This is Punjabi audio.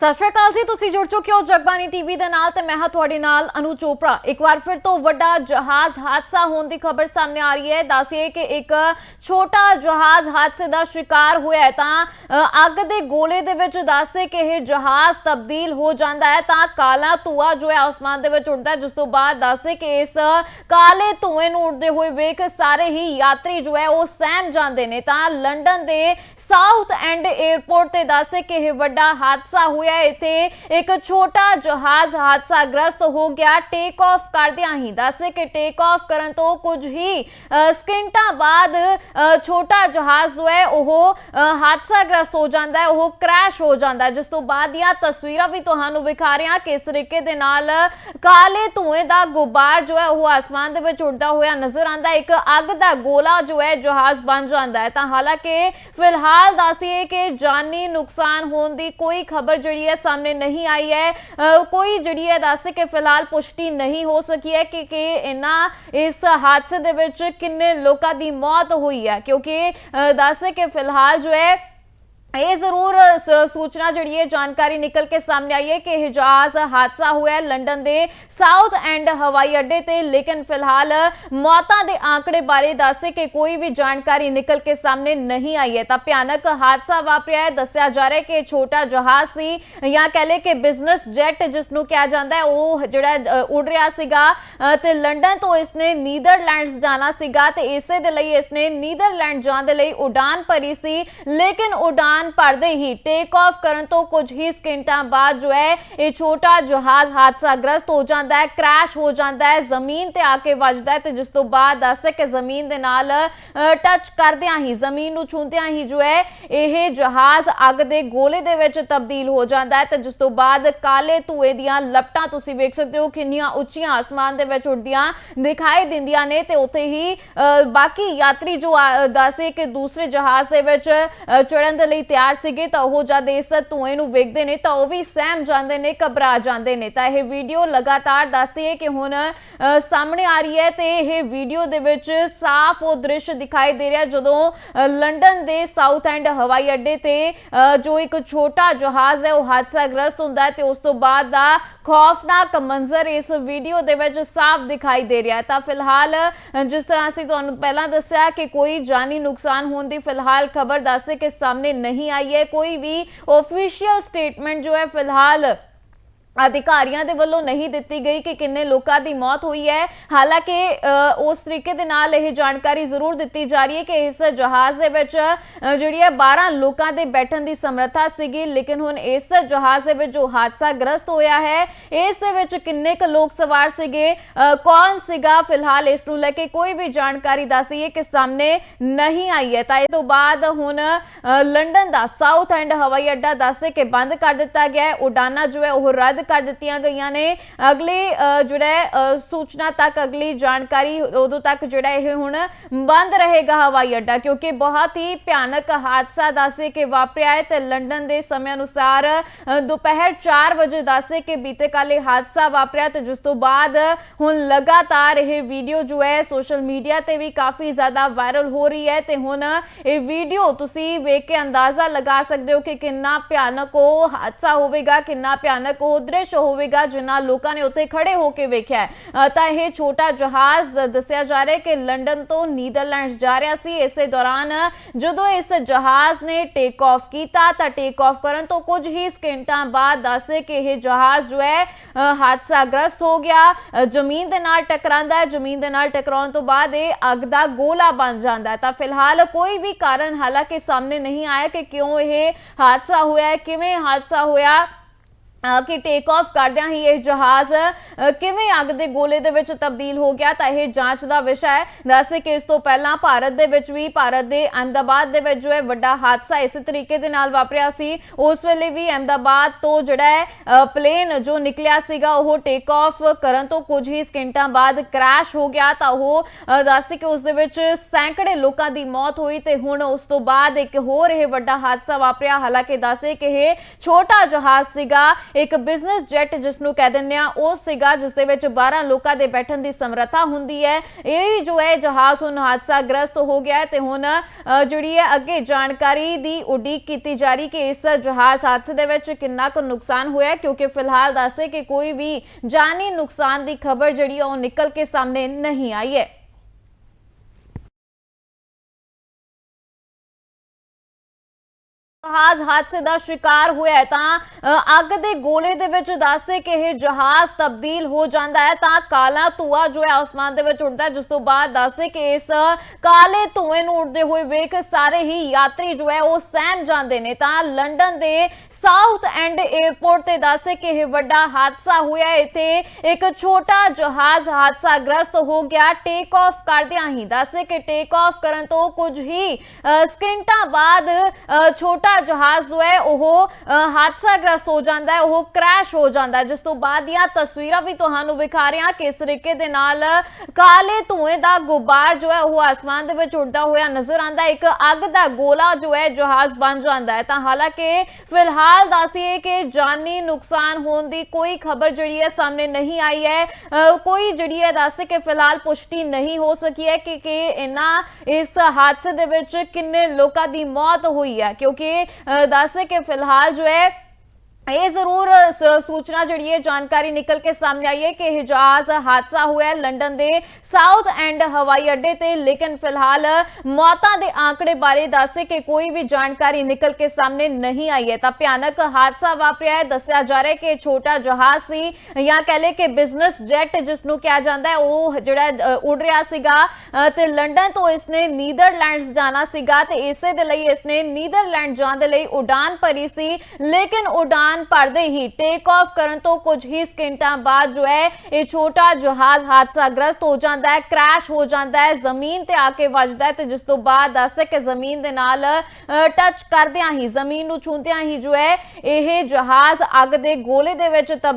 ਸਤਿ ਸ਼੍ਰੀ ਅਕਾਲ ਜੀ, ਤੁਸੀਂ ਜੁੜ ਚੁੱਕੇ ਹੋ ਜਗਬਾਨੀ ਟੀਵੀ ਦੇ ਨਾਲ ਤੇ ਮੈਂ ਹਾਂ ਤੁਹਾਡੇ ਨਾਲ ਅਨੂ ਚੋਪੜਾ। ਇੱਕ ਵਾਰ ਫਿਰ ਤੋਂ ਵੱਡਾ ਜਹਾਜ਼ ਹਾਦਸਾ ਹੋਣ ਦੀ ਖਬਰ ਸਾਹਮਣੇ ਆ ਰਹੀ ਹੈ। ਦੱਸਿਏ ਕਿ ਇੱਕ ਛੋਟਾ ਜਹਾਜ਼ ਹਾਦਸੇ ਦਾ ਸ਼ਿਕਾਰ ਹੋਇਆ ਹੈ। ਤਾਂ ਅੱਗ ਦੇ ਗੋਲੇ ਦੇ ਵਿੱਚ ਦੱਸਦੇ ਕਿ ਇਹ ਜਹਾਜ਼ ਤਬਦੀਲ ਹੋ ਜਾਂਦਾ ਹੈ। ਤਾਂ ਕਾਲਾ ਧੂਆ ਜੋ ਹੈ ਆਸਮਾਨ ਦੇ ਵਿੱਚ ਉੱਡਦਾ ਹੈ। ਜਿਸ ਤੋਂ ਬਾਅਦ ਦੱਸਦੇ ਕਿ ਇਸ ਕਾਲੇ ਧੂਏ ਨੂੰ ਉੱਡਦੇ ਹੋਏ ਵੇਖ ਸਾਰੇ ਹੀ ਯਾਤਰੀ ਜੋ ਹੈ ਉਹ ਸਹਿਮ ਜਾਂਦੇ ਨੇ। ਤਾਂ ਲੰਡਨ ਦੇ ਸਾਊਥ ਐਂਡ 에ਅਰਪੋਰਟ ਤੇ ਦੱਸਦੇ ਕਿ ਇਹ ਵੱਡਾ ਹਾਦਸਾ ਹੋਇਆ ਹੈ। ਇੱਥੇ ਇੱਕ ਛੋਟਾ ਜਹਾਜ਼ ਹਾਦਸਾ ਗ੍ਰਸਤ ਹੋ ਗਿਆ। ਟੇਕ ਆਫ ਕਰਦਿਆਂ ਹੀ ਦੱਸਦੇ ਕਿ ਟੇਕ ਆਫ ਕਰਨ ਤੋਂ ਕੁਝ ਹੀ ਸਕਿੰਟਾਂ ਬਾਅਦ ਛੋਟਾ ਜਹਾਜ਼ ਜੋ ਹੈ ਉਹ ਅ, ਹਾਦਸਾ ਗ੍ਰਸਤ ਹੋ ਜਾਂਦਾ ਹੈ। ਉਹ ਕ੍ਰੈਸ਼ ਹੋ ਜਾਂਦਾ ਹੈ। ਜਿਸ ਤੋਂ ਬਾਅਦ ਦੀਆਂ ਤਸਵੀਰਾਂ ਵੀ ਤੁਹਾਨੂੰ ਵਿਖਾ ਰਹੇ ਹਾਂ ਕਿਸ ਤਰੀਕੇ ਦੇ ਨਾਲ ਕਾਲੇ ਧੂਏ ਦਾ ਗੁਬਾਰ ਜੋ ਹੈ ਉਹ ਆਸਮਾਨ ਦੇ ਵਿੱਚ ਉੱਡਦਾ ਹੋਇਆ ਨਜ਼ਰ ਆਉਂਦਾ ਇੱਕ ਅੱਗ ਦਾ ਗੋਲਾ ਜੋ ਹੈ ਜਹਾਜ਼ ਬਣ ਜਾਂਦਾ ਹੈ। ਤਾਂ ਹਾਲਾਂਕਿ ਫਿਲਹਾਲ ਦੱਸੀਏ ਕਿ ਜਾਨੀ ਨੁਕਸਾਨ ਹੋਣ ਦੀ ਕੋਈ ਖਬਰ ਜਿਹੜੀ ਹੈ ਸਾਹਮਣੇ ਨਹੀਂ ਆਈ ਹੈ ਅ, ਕੋਈ ਜਿਹੜੀ ਹੈ ਦੱਸਦੇ ਕਿ ਫਿਲਹਾਲ ਪੁਸ਼ਟੀ ਨਹੀਂ ਹੋ ਸਕੀ ਹੈ ਕਿ ਕਿ ਇਹਨਾਂ ਇਸ ਹਾਦਸੇ ਦੇ ਵਿੱਚ ਕਿੰਨੇ ਲੋਕਾਂ ਦੀ ਮੌਤ ਹੋਈ ਹੈ ਕਿਉਂਕਿ ਅ, ਦੱਸਦੇ ਕਿ ਫਿਲਹਾਲ ਜੋ ਹੈ ਇਹ ਜ਼ਰੂਰ ਸੂਚਨਾ ਜਿਹੜੀ ਹੈ ਜਾਣਕਾਰੀ ਨਿਕਲ ਕੇ ਸਾਹਮਣੇ ਆਈ ਹੈ ਕਿ ਇਹ ਜਹਾਜ਼ ਹਾਦਸਾ ਹੋਇਆ ਹੈ ਲੰਡਨ ਦੇ ਸਾਊਥ ਐਂਡ ਹਵਾਈ ਅੱਡੇ ਤੇ। ਲੇਕਿਨ ਫਿਲਹਾਲ ਮੌਤਾਂ ਦੇ ਆંકੜੇ ਬਾਰੇ ਦੱਸੇ ਕਿ ਕੋਈ ਵੀ ਜਾਣਕਾਰੀ ਨਿਕਲ ਕੇ ਸਾਹਮਣੇ ਨਹੀਂ ਆਈ ਹੈ। ਤਾਂ ਭਿਆਨਕ ਹਾਦਸਾ ਵਾਪਰਿਆ ਹੈ। ਦੱਸਿਆ ਜਾ ਰਿਹਾ ਹੈ ਕਿ ਇਹ ਛੋਟਾ ਜਹਾਜ਼ ਸੀ ਜਾਂ ਕਹ ਲੇ ਕਿ ਬਿਜ਼ਨਸ ਜੈਟ ਜਿਸ ਨੂੰ ਕਿਹਾ ਜਾਂਦਾ ਹੈ ਉਹ ਜਿਹੜਾ ਅ, ਉੱਡ ਰਿਹਾ ਸੀਗਾ। ਅ, ਤੇ ਲੰਡਨ ਤੋਂ ਇਸਨੇ ਨੀਦਰਲੈਂਡਸ ਜਾਣਾ ਸੀਗਾ ਤੇ ਇਸੇ ਦੇ ਲਈ ਇਸਨੇ ਨੀਦਰਲੈਂਡ ਜਾਣ ਦੇ ਲਈ ਉਡਾਨ ਭਰੀ ਸੀ। ਲੇਕਿਨ ਉਡਾਨ ਭਰਦੇ ਹੀ ਟੇਕ ਆਫ ਕਰਨ ਤੋਂ ਕੁਝ ਹੀ ਸਕਿੰਟਾਂ ਬਾਅਦ ਜੋ ਹੈ ਇਹ ਛੋਟਾ ਜਹਾਜ਼ ਹਾਦਸਾਗ੍ਰਸਤ ਹੋ ਜਾਂਦਾ ਹੈ ਕ੍ਰੈਸ਼ ਹੋ ਜਾਂਦਾ ਹੈ ਜ਼ਮੀਨ ਤੇ ਆ ਕੇ ਵੱਜਦਾ ਹੈ ਤੇ ਜਿਸ ਤੋਂ ਬਾਅਦ ਦੱਸੇ ਕਿ ਜ਼ਮੀਨ ਦੇ ਨਾਲ ਟੱਚ ਕਰਦਿਆਂ ਹੀ ਜ਼ਮੀਨ ਨੂੰ ਛੂੰਦਿਆਂ ਹੀ ਜੋ ਹੈ ਇਹ ਜਹਾਜ਼ ਅੱਗ ਦੇ ਗੋਲੇ ਦੇ ਵਿੱਚ ਤਬਦੀਲ ਹੋ ਜਾਂਦਾ ਹੈ ਤੇ ਜਿਸ ਤੋਂ ਬਾਅਦ ਕਾਲੇ ਧੂਏ ਦੀਆਂ ਲਪਟਾਂ ਤੁਸੀਂ ਵੇਖ ਸਕਦੇ ਹੋ ਕਿੰਨੀਆਂ ਉੱਚੀਆਂ ਆਸਮਾਨ ਦੇ ਵਿੱਚ ਉੱਡਦੀਆਂ ਦਿਖਾਈ ਦਿੰਦੀਆਂ ਨੇ ਤੇ ਉੱਥੇ ਹੀ ਬਾਕੀ ਯਾਤਰੀ ਜੋ ਆ- ਦੱਸੇ ਕਿ ਦੂਸਰੇ ਜਹਾਜ਼ ਦੇ ਵਿੱਚ ਅ, ਚੜ੍ਹਨ ਦੇ ਲਈ ਤਿਆਰ ਸੀਗੇ ਤਾਂ ਉਹ ਜਦ ਇਸ ਧੂਏ ਨੂੰ ਵੇਖਦੇ ਨੇ ਤਾਂ ਉਹ ਵੀ ਸਹਿਮ ਜਾਂਦੇ ਨੇ, ਘਬਰਾ ਜਾਂਦੇ ਨੇ। ਤਾਂ ਇਹ ਵੀਡੀਓ ਲਗਾਤਾਰ ਦੱਸਦੀ ਹੈ ਕਿ ਹੁਣ ਸਾਹਮਣੇ ਆ ਰਹੀ ਹੈ ਤੇ ਇਹ ਵੀਡੀਓ ਦੇ ਵਿੱਚ ਸਾਫ਼ ਉਹ ਦ੍ਰਿਸ਼ ਦਿਖਾਈ ਦੇ ਰਿਹਾ ਜਦੋਂ ਲੰਡਨ ਦੇ ਸਾਊਥ ਐਂਡ ਹਵਾਈ ਅੱਡੇ ਤੇ ਜੋ ਇੱਕ ਛੋਟਾ ਜਹਾਜ਼ ਹੈ ਉਹ ਹਾਦਸਾਗ੍ਰਸਤ ਹੁੰਦਾ ਹੈ ਤੇ ਉਸ ਤੋਂ ਬਾਅਦ ਦਾ ਖੌਫਨਾਕ ਮੰਜ਼ਰ ਇਸ ਵੀਡੀਓ ਦੇ ਵਿੱਚ ਸਾਫ਼ ਦਿਖਾਈ ਦੇ ਰਿਹਾ ਤਾਂ ਫਿਲਹਾਲ ਜਿਸ ਤਰ੍ਹਾਂ ਅਸੀਂ ਤੁਹਾਨੂੰ ਪਹਿਲਾਂ ਦੱਸਿਆ ਕਿ ਕੋਈ ਜਾਨੀ ਨੁਕਸਾਨ ਹੋਣ ਦੀ ਫਿਲਹਾਲ ਖਬਰ ਦੱਸਦੇ ਕਿ ਸਾਹਮਣੇ ਨਹੀਂ ਆਈ ਹੈ। ਕੋਈ ਵੀ ਆਫੀਸ਼ੀਅਲ ਸਟੇਟਮੈਂਟ ਜੋ ਹੈ ਫਿਲਹਾਲ ਅਧਿਕਾਰੀਆਂ ਦੇ ਵੱਲੋਂ ਨਹੀਂ ਦਿੱਤੀ ਗਈ ਕਿ ਕਿੰਨੇ ਲੋਕਾਂ ਦੀ ਮੌਤ ਹੋਈ ਹੈ। ਹਾਲਾਂਕਿ ਉਸ ਤਰੀਕੇ ਦੇ ਨਾਲ ਇਹ ਜਾਣਕਾਰੀ ਜ਼ਰੂਰ ਦਿੱਤੀ ਜਾ ਰਹੀ ਹੈ ਕਿ ਇਸ ਜਹਾਜ਼ ਦੇ ਵਿੱਚ ਜਿਹੜੀ ਹੈ 12 ਲੋਕਾਂ ਦੇ ਬੈਠਣ ਦੀ ਸਮਰੱਥਾ ਸੀਗੀ, ਲੇਕਿਨ ਹੁਣ ਇਸ ਜਹਾਜ਼ ਦੇ ਵਿੱਚ ਜੋ ਹਾਦਸਾ ਗ੍ਰਸਤ ਹੋਇਆ ਹੈ, ਇਸ ਦੇ ਵਿੱਚ ਕਿੰਨੇ ਕੁ ਲੋਕ ਸਵਾਰ ਸੀਗੇ ਕੌਣ ਸੀਗਾ? ਫਿਲਹਾਲ ਇਸ ਨੂੰ ਲੈ ਕੇ ਕੋਈ ਵੀ ਜਾਣਕਾਰੀ ਦੱਸਦੀ ਹੈ ਕਿ ਸਾਹਮਣੇ ਨਹੀਂ ਆਈ ਹੈ। ਤਾਂ ਇਹ ਤੋਂ ਬਾਅਦ ਹੁਣ ਲੰਡਨ ਦਾ ਸਾਊਥ ਐਂਡ ਹਵਾਈ ਅੱਡਾ ਦੱਸਦੇ ਕਿ ਬੰਦ ਕਰ ਦਿੱਤਾ ਗਿਆ ਹੈ। ਉਡਾਨਾਂ ਜੋ ਹੈ ਉਹ ਰੱਦ ਕਰ ਦਿੱਤੀਆਂ ਗਈਆਂ ਨੇ। ਅਗਲੀ ਅ, ਜਿਹੜਾ ਸੂਚਨਾ ਤੱਕ ਅਗਲੀ ਜਾਣਕਾਰੀ ਉਦੋਂ ਤੱਕ ਜਿਹੜਾ ਇਹ ਹੁਣ ਬੰਦ ਰਹੇਗਾ ਹਵਾਈ ਅੱਡਾ ਕਿਉਂਕਿ ਬਹੁਤ ਹੀ ਭਿਆਨਕ ਹਾਦਸਾ ਦੱਸਦੇ ਕਿ ਵਾਪਰਿਆ ਹੈ ਤੇ ਲੰਡਨ ਦੇ ਸਮੇਂ ਅਨੁਸਾਰ ਦੁਪਹਿਰ 4 ਵਜੇ ਦੱਸਦੇ ਕਿ ਬੀਤੇ ਕੱਲ ਇਹ ਹਾਦਸਾ ਵਾਪਰਿਆ ਤੇ ਜਿਸ ਤੋਂ ਬਾਅਦ ਹੁਣ ਲਗਾਤਾਰ ਇਹ ਵੀਡੀਓ ਜੋ ਹੈ ਸੋਸ਼ਲ ਮੀਡੀਆ ਤੇ ਵੀ ਕਾਫੀ ਜ਼ਿਆਦਾ ਵਾਇਰਲ ਹੋ ਰਹੀ ਹੈ ਤੇ ਹੁਣ ਇਹ ਵੀਡੀਓ ਤੁਸੀਂ ਵੇਖ ਕੇ ਅੰਦਾਜ਼ਾ ਲਗਾ ਸਕਦੇ ਹੋ ਕਿ ਕਿੰਨਾ ਭਿਆਨਕ ਉਹ ਹਾਦਸਾ ਹੋਵੇਗਾ ਕਿੰਨਾ ਭਿਆਨਕ ਉਹ ਦ੍ਰਿਸ਼ ਹੋਵੇਗਾ ਜਿਨ੍ਹਾਂ ਲੋਕਾਂ ਨੇ ਉੱਥੇ ਖੜੇ ਹੋ ਕੇ ਵੇਖਿਆ ਹੈ। ਅ, ਤਾਂ ਇਹ ਛੋਟਾ ਜਹਾਜ਼ ਦ- ਦੱਸਿਆ ਜਾ ਰਿਹਾ ਹੈ ਕਿ ਲੰਡਨ ਤੋਂ ਨੀਦਰਲੈਂਡਸ ਜਾ ਰਿਹਾ ਸੀ ਇਸੇ ਦੌਰਾਨ ਜਦੋਂ ਇਸ ਜਹਾਜ਼ ਨੇ ਟੇਕ ਆਫ ਕੀਤਾ ਤਾਂ ਟੇਕ ਆਫ ਕਰਨ ਤੋਂ ਕੁਝ ਹੀ ਸਕਿੰਟਾਂ ਬਾਅਦ ਦੱਸੇ ਕਿ ਇਹ ਜਹਾਜ਼ ਜੋ ਹੈ ਅ, ਹਾਦਸਾਗ੍ਰਸਤ ਹੋ ਗਿਆ ਅ, ਜ਼ਮੀਨ ਦੇ ਨਾਲ ਟਕਰਾਉਂਦਾ ਹੈ ਜ਼ਮੀਨ ਦੇ ਨਾਲ ਟਕਰਾਉਣ ਤੋਂ ਬਾਅਦ ਇਹ ਅੱਗ ਦਾ ਗੋਲਾ ਬਣ ਜਾਂਦਾ ਹੈ ਤਾਂ ਫਿਲਹਾਲ ਕੋਈ ਵੀ ਕਾਰਨ ਹਾਲਾਂਕਿ ਸਾਹਮਣੇ ਨਹੀਂ ਆਇਆ ਕਿ ਕਿਉਂ ਇਹ ਹਾਦਸਾ ਹੋਇਆ ਹੈ ਕਿਵੇਂ ਹਾਦਸਾ ਹੋਇਆ ਅ, ਕਿ ਟੇਕ ਆਫ ਕਰਦਿਆਂ ਹੀ ਇਹ ਜਹਾਜ਼ ਕਿਵੇਂ ਅੱਗ ਦੇ ਗੋਲੇ ਦੇ ਵਿੱਚ ਤਬਦੀਲ ਹੋ ਗਿਆ ਤਾਂ ਇਹ ਜਾਂਚ ਦਾ ਵਿਸ਼ਾ ਹੈ। ਦੱਸਦੇ ਕਿ ਇਸ ਤੋਂ ਪਹਿਲਾਂ ਭਾਰਤ ਦੇ ਵਿੱਚ ਵੀ ਭਾਰਤ ਦੇ ਅਹਿਮਦਾਬਾਦ ਦੇ ਵਿੱਚ ਜੋ ਹੈ ਵੱਡਾ ਹਾਦਸਾ ਇਸੇ ਤਰੀਕੇ ਦੇ ਨਾਲ ਵਾਪਰਿਆ ਸੀ ਉਸ ਵੇਲੇ ਵੀ ਅਹਿਮਦਾਬਾਦ ਤੋਂ ਜਿਹੜਾ ਹੈ ਪਲੇਨ ਜੋ ਨਿਕਲਿਆ ਸੀਗਾ ਉਹ ਟੇਕ ਆਫ ਕਰਨ ਤੋਂ ਕੁਝ ਹੀ ਸਕਿੰਟਾਂ ਬਾਅਦ ਕ੍ਰੈਸ਼ ਹੋ ਗਿਆ ਤਾਂ ਉਹ ਅ, ਦੱਸਦੇ ਕਿ ਉਸ ਦੇ ਵਿੱਚ ਸੈਂਕੜੇ ਲੋਕਾਂ ਦੀ ਮੌਤ ਹੋਈ ਤੇ ਹੁਣ ਉਸ ਤੋਂ ਬਾਅਦ ਇੱਕ ਹੋਰ ਇਹ ਵੱਡਾ ਹਾਦਸਾ ਵਾਪਰਿਆ। ਹਾਲਾਂਕਿ ਦੱਸਦੇ ਕਿ ਇਹ ਛੋਟਾ ਜਹਾਜ਼ ਸੀਗਾ ਇੱਕ ਬਿਜ਼ਨਸ ਜੈਟ ਜਿਸ ਨੂੰ ਕਹਿ ਦਿੰਦੇ ਆ ਉਹ ਸੀਗਾ ਜਿਸ ਦੇ ਵਿੱਚ 12 ਲੋਕਾਂ ਦੇ ਬੈਠਣ ਦੀ ਸਮਰੱਥਾ ਹੁੰਦੀ ਹੈ। ਇਹ ਜੋ ਹੈ, ਜਹਾਜ਼ ਹੁਣ ਹਾਦਸਾ ਗ੍ਰਸਤ ਹੋ ਗਿਆ ਹੈ ਤੇ ਹੁਣ ਜਿਹੜੀ ਹੈ, ਅੱਗੇ ਜਾਣਕਾਰੀ ਦੀ ਉਡੀਕ ਕੀਤੀ ਜਾ ਰਹੀ ਕਿ ਇਸ ਜਹਾਜ਼ ਹਾਦਸੇ ਦੇ ਵਿੱਚ ਕਿੰਨਾ ਕੁ ਨੁਕਸਾਨ ਹੋਇਆ ਕਿਉਂਕਿ ਫਿਲਹਾਲ ਦੱਸਦੇ ਕਿ ਕੋਈ ਵੀ ਜਾਨੀ ਨੁਕਸਾਨ ਦੀ ਖਬਰ ਜਿਹੜੀ ਹੈ ਉਹ ਨਿਕਲ ਕੇ ਸਾਹਮਣੇ ਨਹੀਂ ਆਈ ਹੈ। ਜਹਾਜ਼ ਹਾਦਸੇ ਦਾ ਸ਼ਿਕਾਰ ਹੋਇਆ ਹੈ। ਤਾਂ ਅੱਗ ਦੇ ਗੋਲੇ ਦੇ ਵਿੱਚ ਦੱਸਦੇ ਕਿ ਇਹ ਜਹਾਜ਼ ਤਬਦੀਲ ਹੋ ਜਾਂਦਾ ਹੈ। ਤਾਂ ਕਾਲਾ ਧੂਆ ਜੋ ਹੈ ਆਸਮਾਨ ਦੇ ਵਿੱਚ ਉੱਡਦਾ ਹੈ, ਜਿਸ ਤੋਂ ਬਾਅਦ ਦੱਸਦੇ ਕਿ ਇਸ ਕਾਲੇ ਧੂਏ ਨੂੰ ਉੱਡਦੇ ਹੋਏ ਵੇਖ ਸਾਰੇ ਹੀ ਯਾਤਰੀ ਜੋ ਹੈ ਉਹ ਸਹਿਮ ਜਾਂਦੇ ਨੇ। ਤਾਂ ਲੰਡਨ ਦੇ ਸਾਊਥ ਐਂਡ 에ਅਰਪੋਰਟ ਤੇ ਦੱਸਦੇ ਕਿ ਇਹ ਵੱਡਾ ਹਾਦਸਾ ਹੋਇਆ ਇੱਥੇ ਇੱਕ ਛੋਟਾ ਜਹਾਜ਼ ਹਾਦਸਾ ਗ੍ਰਸਤ ਹੋ ਗਿਆ। ਟੇਕ ਆਫ ਕਰਦਿਆਂ ਹੀ ਦੱਸਦੇ ਕਿ ਟੇਕ ਆਫ ਕਰਨ ਤੋਂ ਕੁਝ ਹੀ ਸਕਿੰਟਾਂ ਬਾਅਦ ਛੋਟਾ ਛੋਟਾ ਜਹਾਜ਼ ਜੋ ਹੈ ਉਹ ਅ, ਹਾਦਸਾਗ੍ਰਸਤ ਹੋ ਜਾਂਦਾ ਹੈ ਉਹ ਕ੍ਰੈਸ਼ ਹੋ ਜਾਂਦਾ ਹੈ। ਜਿਸ ਤੋਂ ਬਾਅਦ ਦੀਆਂ ਤਸਵੀਰਾਂ ਵੀ ਤੁਹਾਨੂੰ ਵਿਖਾ ਰਹੇ ਹਾਂ ਕਿਸ ਤਰੀਕੇ ਦੇ ਨਾਲ ਕਾਲੇ ਧੂਏ ਦਾ ਗੁਬਾਰ ਜੋ ਹੈ ਉਹ ਆਸਮਾਨ ਦੇ ਵਿੱਚ ਉੱਡਦਾ ਹੋਇਆ ਨਜ਼ਰ ਆਉਂਦਾ ਇੱਕ ਅੱਗ ਦਾ ਗੋਲਾ ਜੋ ਹੈ ਜਹਾਜ਼ ਬਣ ਜਾਂਦਾ ਹੈ। ਤਾਂ ਹਾਲਾਂਕਿ ਫਿਲਹਾਲ ਦੱਸੀਏ ਕਿ ਜਾਨੀ ਨੁਕਸਾਨ ਹੋਣ ਦੀ ਕੋਈ ਖਬਰ ਜਿਹੜੀ ਹੈ ਸਾਹਮਣੇ ਨਹੀਂ ਆਈ ਹੈ। ਅ, ਕੋਈ ਜਿਹੜੀ ਹੈ ਦੱਸਦੇ ਕਿ ਫਿਲਹਾਲ ਪੁਸ਼ਟੀ ਨਹੀਂ ਹੋ ਸਕੀ ਹੈ ਕਿ ਕਿ ਇਹਨਾਂ ਇਸ ਹਾਦਸੇ ਦੇ ਵਿੱਚ ਕਿੰਨੇ ਲੋਕਾਂ ਦੀ ਮੌਤ ਹੋਈ ਹੈ। ਕਿਉਂਕਿ ਅ, ਦੱਸਦੇ ਕਿ ਫਿਲਹਾਲ ਜੋ ਹੈ ਇਹ ਜ਼ਰੂਰ ਸ- ਸੂਚਨਾ ਜਿਹੜੀ ਹੈ ਜਾਣਕਾਰੀ ਨਿਕਲ ਕੇ ਸਾਹਮਣੇ ਆਈ ਹੈ ਕਿ ਇਹ ਜਹਾਜ਼ ਹਾਦਸਾ ਹੋਇਆ ਹੈ ਲੰਡਨ ਦੇ ਸਾਊਥ ਐਂਡ ਹਵਾਈ ਅੱਡੇ ਤੇ। ਲੇਕਿਨ ਫਿਲਹਾਲ ਮੌਤਾਂ ਦੇ ਆંકੜੇ ਬਾਰੇ ਦੱਸੇ ਕਿ ਕੋਈ ਵੀ ਜਾਣਕਾਰੀ ਨਿਕਲ ਕੇ ਸਾਹਮਣੇ ਨਹੀਂ ਆਈ ਹੈ। ਤਾਂ ਭਿਆਨਕ ਹਾਦਸਾ ਵਾਪਰਿਆ ਹੈ। ਦੱਸਿਆ ਜਾ ਰਿਹਾ ਹੈ ਕਿ ਇਹ ਛੋਟਾ ਜਹਾਜ਼ ਸੀ ਜਾਂ ਕਹਿ ਲਏ ਕਿ ਬਿਜ਼ਨਸ ਜੈਟ ਜਿਸ ਨੂੰ ਕਿਹਾ ਜਾਂਦਾ ਹੈ ਉਹ ਜਿਹੜਾ ਅ, ਉੱਡ ਰਿਹਾ ਸੀਗਾ। ਅ, ਤੇ ਲੰਡਨ ਤੋਂ ਇਸਨੇ ਨੀਦਰਲੈਂਡਸ ਜਾਣਾ ਸੀਗਾ ਤੇ ਇਸੇ ਦੇ ਲਈ ਇਸਨੇ ਨੀਦਰਲੈਂਡ ਜਾਣ ਦੇ ਲਈ ਉਡਾਨ ਭਰੀ ਸੀ। ਲੇਕਿਨ ਉਡਾਨ ਭਰਦੇ ਹੀ ਟੇਕ ਆਫ ਕਰਨ ਤੋਂ ਕੁਝ ਹੀ ਸਕਿੰਟਾਂ ਬਾਅਦ ਜੋ ਹੈ, ਇਹ ਛੋਟਾ ਜਹਾਜ਼ ਹਾਦਸਾਗ੍ਰਸਤ ਹੋ ਜਾਂਦਾ ਹੈ ਕ੍ਰੈਸ਼ ਹੋ ਜਾਂਦਾ ਹੈ, ਜ਼ਮੀਨ ਤੇ ਆ ਕੇ ਵੱਜਦਾ ਹੈ ਤੇ ਜਿਸ ਤੋਂ ਬਾਅਦ ਦੱਸੇ ਕਿ ਜ਼ਮੀਨ ਦੇ ਨਾਲ ਟੱਚ ਕਰਦਿਆਂ ਹੀ, ਜ਼ਮੀਨ ਨੂੰ ਛੂੰਦਿਆਂ ਹੀ ਜੋ ਹੈ, ਇਹ ਜਹਾਜ਼ ਅੱਗ ਦੇ ਗੋਲੇ ਦੇ ਵਿੱਚ